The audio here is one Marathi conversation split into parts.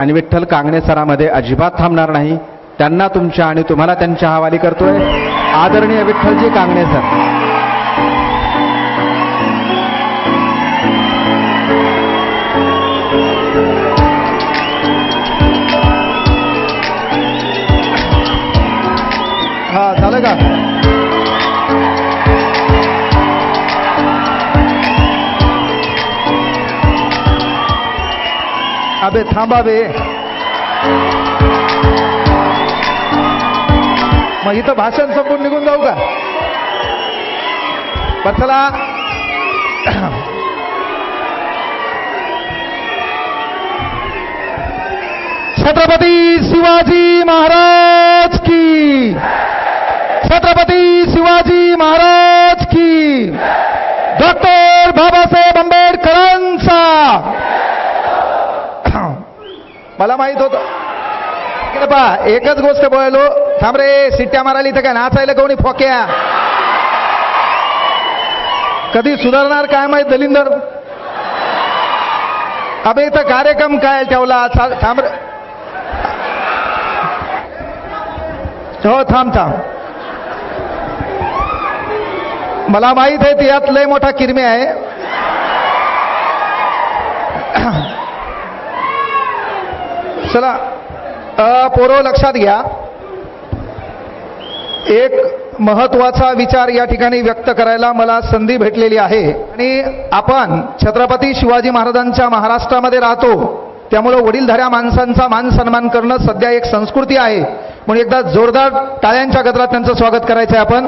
आणि विठ्ठल कांगणे सरामध्ये अजिबात थांबणार नाही. त्यांना तुमच्या आणि तुम्हाला त्यांच्या हवाली करतोय. आदरणीय विठ्ठलजी कांगणे सर अबे थांबावे. मग इथं भाषण संपून निघून जाऊ का? पथला छत्रपती शिवाजी महाराज की. छत्रपती शिवाजी महाराज की. डॉक्टर बाबासाहेब मला माहीत होत. इकडे पहा एकच गोष्ट बोललो. थांब रे सिट्ट्या मारायला इथं काय नाचायला कोणी फोक्या? कधी सुधारणार काय माहीत दलिंदर? अबे इथं कार्यक्रम काय ठेवला? थांब रे. हो थांब थांब. मला माहीत आहे ती यात लय मोठा किरमी आहे. चला पोरो लक्षात घ्या. एक महत्त्वाचा विचार या ठिकाणी व्यक्त करायला मला संधी भेटलेली आहे. आणि आपण छत्रपती शिवाजी महाराजांच्या महाराष्ट्रामध्ये राहतो. त्यामुळं वडीलधाऱ्या माणसांचा मान सन्मान करणं सध्या एक संस्कृती आहे. म्हणून एकदा जोरदार टाळ्यांच्या गजरात त्यांचं स्वागत करायचं आहे आपण.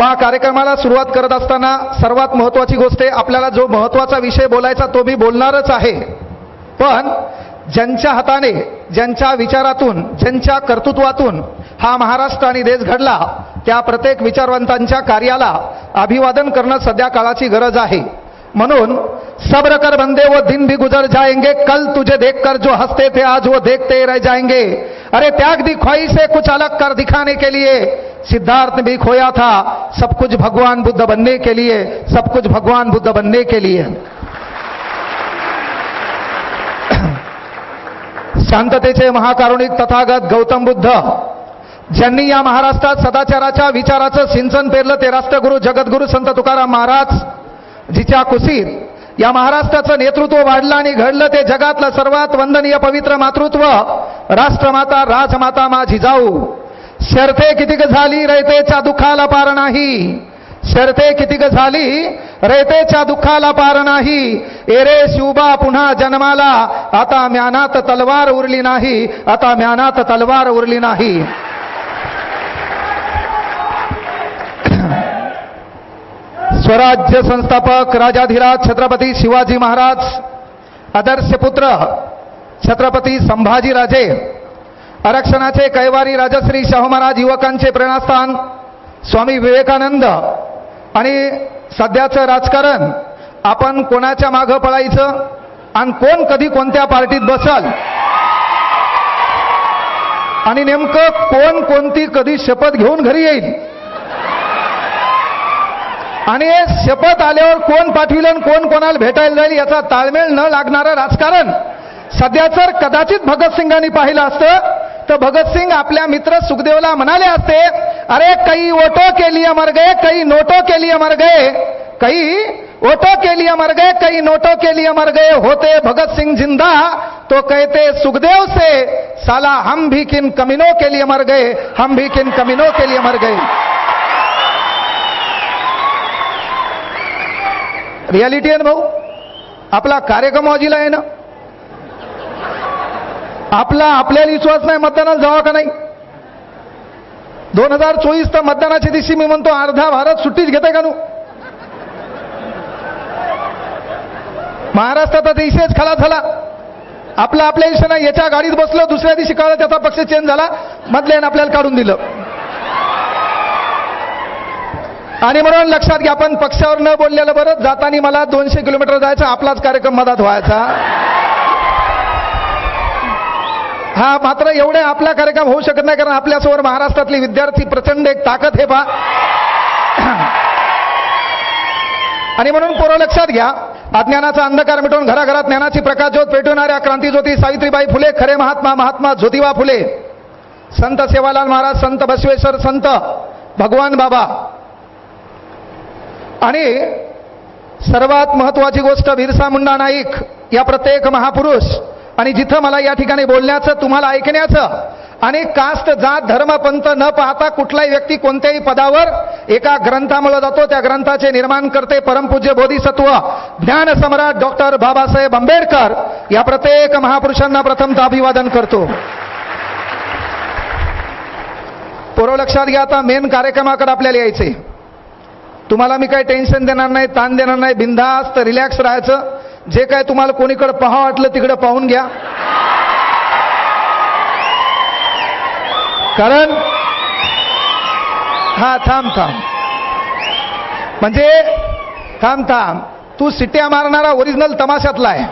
पहा कार्यक्रमाला सुरुवात करत असताना सर्वात महत्वाची गोष्ट आहे आपल्याला जो महत्त्वाचा विषय बोलायचा तो मी बोलणारच आहे. पण ज्यांच्या हाताने ज्यांच्या विचारातून ज्यांच्या कर्तृत्वातून हा महाराष्ट्र आणि देश घडला त्या प्रत्येक विचारवंतांच्या कार्याला अभिवादन करणं सध्या काळाची गरज आहे. म्हणून सब्र कर बंदे वो दिन भी गुजर जाएंगे कल तुझे देख कर जो हंसते थे आज वो देखते रह जाएंगे. अरे त्याग दी ख्वाहिशे कुछ अलग कर दिखाने के लिए. सिद्धार्थ भी खोया था सब कुछ भगवान बुद्ध बनने के लिए सब कुछ भगवान बुद्ध बनने के लिए। शांततेचे महाकारुणिक तथागत गौतम बुद्ध। ज्यांनी या महाराष्ट्रात सदाचाराच्या विचाराचं सिंचन पेरलं ते राष्ट्रगुरु जगद्गुरु संत तुकाराम महाराज जिच्या कुशीत या महाराष्ट्राचं नेतृत्व वाढलं आणि घडलं ते जगातलं सर्वात वंदनीय पवित्र मातृत्व राष्ट्रमाता राजमाता मा जिजाऊ शर्ते कितीक झाली रयतेच्या दुःखाला पार नाही? शर्ते कितीक झाली रयतेच्या दुःखाला पार नाही? एरे शिवबा पुन्हा जन्माला. आता म्यानात तलवार उरली नाही. आता म्यानात तलवार उरली नाही. स्वराज्य संस्थापक राजाधिराज छत्रपती शिवाजी महाराज आदर्श पुत्र छत्रपती संभाजीराजे आरक्षणाचे कैवारी राजश्री शाहू महाराज युवकांचे प्रेरणास्थान स्वामी विवेकानंद आणि सध्याचं राजकारण आपण कोणाच्या मागं पळायचं आणि कोण कधी कोणत्या पार्टीत बसल? आणि नेमकं कोण कोणती कधी शपथ घेऊन घरी येईल? आणि शपथ आल्यावर कोण पाठविलं आणि कोण कोणाला भेटायला जाईल याचा ताळमेळ न लागणारं राजकारण. सध्या तर कदाचित भगतसिंगांनी पाहिलं असतं तर भगतसिंग आपल्या मित्र सुखदेवला म्हणाले असते अरे कई ओटो के लिए मर गए कई नोटो के लिए मर गए कई ओटो के लिए मर गए कई नोटो के लिए मर गए होते भगत सिंह जिंदा तो कहते सुखदेव से साला हम भी किन कमीनों के लिए मर गए हम भी किन कमीनों के लिए मर गए। रियालिटी आहे ना भाऊ? आपला कार्यक्रम वाजीला आहे ना? आपला आपल्याला विश्वास नाही मतदानाला जावा का नाही? दोन हजार चोवीस तर मतदानाच्या दिवशी मी म्हणतो अर्धा भारत सुट्टीच घेते का नू? महाराष्ट्रात आता खाला झाला. आपला आपल्या दिवशी याच्या गाडीत बसलो दुसऱ्या दिवशी कळलं त्याचा पक्ष चेंज झाला मधल्यानं आपल्याला काढून दिलं. आणि म्हणून लक्षात घ्या आपण पक्षावर न बोललेलं बरं जाताना मला दोनशे किलोमीटर जायचं आपलाच कार्यक्रम मधात व्हायचा. हा मात्र एवढे आपला कार्यक्रम होऊ शकत नाही कारण आपल्यासमोर महाराष्ट्रातले विद्यार्थी प्रचंड एक ताकद हे पा आणि म्हणून पोरं लक्षात घ्या अज्ञानाचा अंधकार मिटवून घराघरात ज्ञानाची प्रकाशज्योत पेटवणाऱ्या क्रांतीज्योती सावित्रीबाई फुले खरे महात्मा महात्मा ज्योतिबा फुले संत सेवालाल महाराज संत बसवेश्वर संत भगवान बाबा. आणि सर्वात महत्वाची गोष्ट बिरसा मुंडा नाईक या प्रत्येक महापुरुष आणि जिथं मला या ठिकाणी बोलण्याचं तुम्हाला ऐकण्याचं आणि कास्ट जात धर्म पंथ न पाहता कुठलाही व्यक्ती कोणत्याही पदावर एका ग्रंथामुळे जातो त्या ग्रंथाचे निर्माण करते परमपूज्य बोधिसत्व ज्ञान सम्राट डॉक्टर बाबासाहेब आंबेडकर. या प्रत्येक महापुरुषांना प्रथमतः अभिवादन करतो. पोरं लक्षात घ्या आता मेन कार्यक्रमाकडे आपल्याला यायचे तुम्हाला मी काही टेन्शन देणार नाही ताण देणार नाही बिंदास्त रिलॅक्स राहायचं. जे काय तुम्हाला कोणीकडे पहा वाटलं तिकडे पाहून घ्या. कारण हा थांब थांब. म्हणजे थांब थांब. तू सिट्या मारणारा ओरिजिनल तमाशातला आहे.